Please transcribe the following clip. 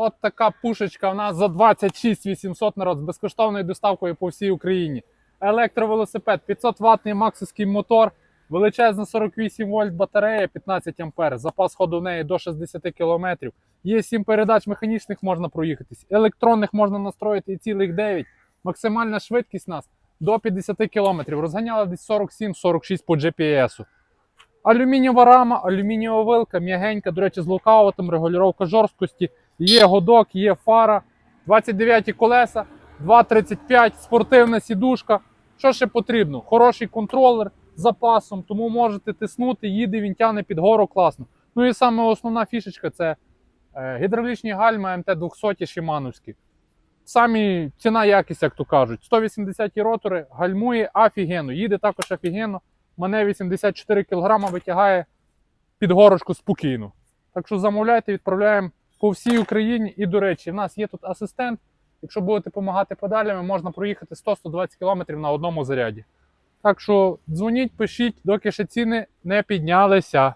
От така пушечка у нас за 26 800 народ з безкоштовною доставкою по всій Україні. Електровелосипед, 500 ватний максовський мотор, величезна 48 вольт батарея, 15 ампер. Запас ходу в неї до 60 км. Є 7 передач механічних, можна проїхатись. Електронних можна настроїти і цілих 9. Максимальна швидкість у нас до 50 км. Розганяла десь 47-46 по GPS. Алюмінієва рама, алюмінієва вилка, м'ягенька, до речі, з локаутом, регулювання жорсткості. Є годок, є фара, 29 колеса, 2,35, спортивна сідушка. Що ще потрібно? Хороший контролер з запасом, тому можете тиснути, їде, він тягне під гору класно. Ну і саме основна фішечка це е, гідравлічні гальма МТ-200 Шимановські. Самі ціна якість, як то кажуть. 180 ротори, гальмує офігенно, їде також офігенно. Мене 84 кг витягає під горочку спокійно. Так що замовляйте, відправляємо по всій Україні. І, до речі, в нас є тут асистент. Якщо будете допомагати подалями, можна проїхати 100-120 км на одному заряді. Так що дзвоніть, пишіть, доки ще ціни не піднялися.